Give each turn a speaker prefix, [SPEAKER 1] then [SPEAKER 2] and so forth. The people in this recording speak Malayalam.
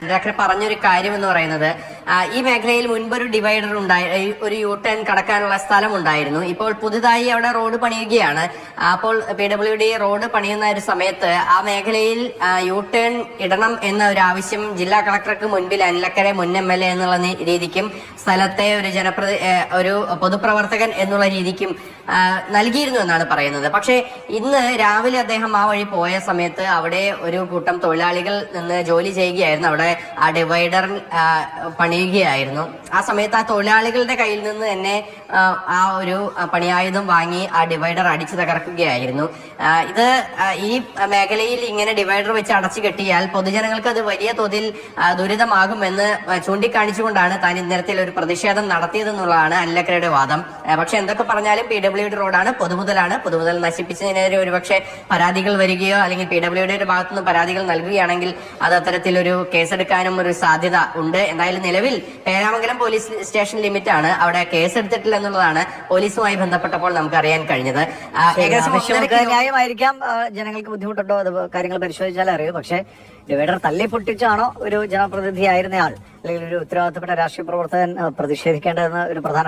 [SPEAKER 1] ഡോക്ടർ പറഞ്ഞൊരു കാര്യം എന്ന് പറയുന്നത് ഈ മേഖലയിൽ മുൻപൊരു ഡിവൈഡർ ഉണ്ടായി ഒരു യു ടേൺ കടക്കാനുള്ള സ്ഥലം ഉണ്ടായിരുന്നു ഇപ്പോൾ പുതുതായി അവിടെ റോഡ് പണിയുകയാണ്. അപ്പോൾ പി ഡബ്ല്യു ഡി റോഡ് പണിയുന്ന ഒരു സമയത്ത് ആ മേഖലയിൽ യു ടേൺ ഇടണം എന്ന ഒരു ആവശ്യം ജില്ലാ കളക്ടർക്ക് മുൻപിൽ അനിലക്കര മുൻ എം എൽ എ എന്നുള്ള രീതിക്കും സ്ഥലത്തെ ഒരു ജനപ്രതി ഒരു പൊതുപ്രവർത്തകൻ എന്നുള്ള രീതിക്കും നൽകിയിരുന്നു എന്നാണ് പറയുന്നത്. പക്ഷേ ഇന്ന് രാവിലെ അദ്ദേഹം ആ വഴി പോയ സമയത്ത് അവിടെ ഒരു കൂട്ടം തൊഴിലാളികൾ നിന്ന് ജോലി ചെയ്യുകയായിരുന്നു. അവിടെ ആ ഡിവൈഡർ പണിയുകയായിരുന്നു. ആ സമയത്ത് ആ തൊഴിലാളികളുടെ കയ്യിൽ നിന്ന് തന്നെ ആ, ഒരു പണിയായുധം വാങ്ങി ആ ഡിവൈഡർ അടിച്ചു തകർക്കുകയായിരുന്നു. ഇത് ഈ മേഖലയിൽ ഇങ്ങനെ ഡിവൈഡർ വെച്ച് അടച്ചു കെട്ടിയാൽ പൊതുജനങ്ങൾക്ക് അത് വലിയ തോതിൽ ദുരിതമാകുമെന്ന് ചൂണ്ടിക്കാണിച്ചുകൊണ്ടാണ് താൻ ഇത്തരത്തിൽ ഒരു പ്രതിഷേധം നടത്തിയതെന്നുള്ളതാണ് അല്ലക്കരയുടെ വാദം. പക്ഷെ എന്തൊക്കെ പറഞ്ഞാലും പി ഡബ്ല്യു ഡി റോഡാണ് പൊതുമുതലാണ്. പൊതുമുതൽ നശിപ്പിച്ചതിനെതിരെ ഒരുപക്ഷെ പരാതികൾ വരികയോ അല്ലെങ്കിൽ പി ഡബ്ല്യു ഡിയുടെ ഭാഗത്തുനിന്ന് പരാതികൾ നൽകുകയാണെങ്കിൽ അത് അത്തരത്തിലൊരു കേസെടുക്കാനും ഒരു സാധ്യത ഉണ്ട്. എന്തായാലും നിലവിൽ പേരാമംഗലം പോലീസ് സ്റ്റേഷൻ ലിമിറ്റ് ആണ് അവിടെ കേസെടുത്തിട്ടില്ല എന്നുള്ളതാണ് പോലീസുമായി ബന്ധപ്പെട്ടപ്പോൾ നമുക്ക് അറിയാൻ കഴിഞ്ഞത്
[SPEAKER 2] ന്യായമായിരിക്കാം ജനങ്ങൾക്ക് ബുദ്ധിമുട്ടുണ്ടോ? അത് കാര്യങ്ങൾ പരിശോധിച്ചാലേ അറിയൂ. പക്ഷേ ഡിവൈഡർ തള്ളി പൊട്ടിച്ചാണോ ഒരു ജനപ്രതിനിധി ആയിരുന്നയാൾ അല്ലെങ്കിൽ ഒരു ഉത്തരവാദിത്തപ്പെട്ട രാഷ്ട്രീയ പ്രവർത്തകൻ പ്രതിഷേധിക്കേണ്ടതെന്ന് ഒരു പ്രധാന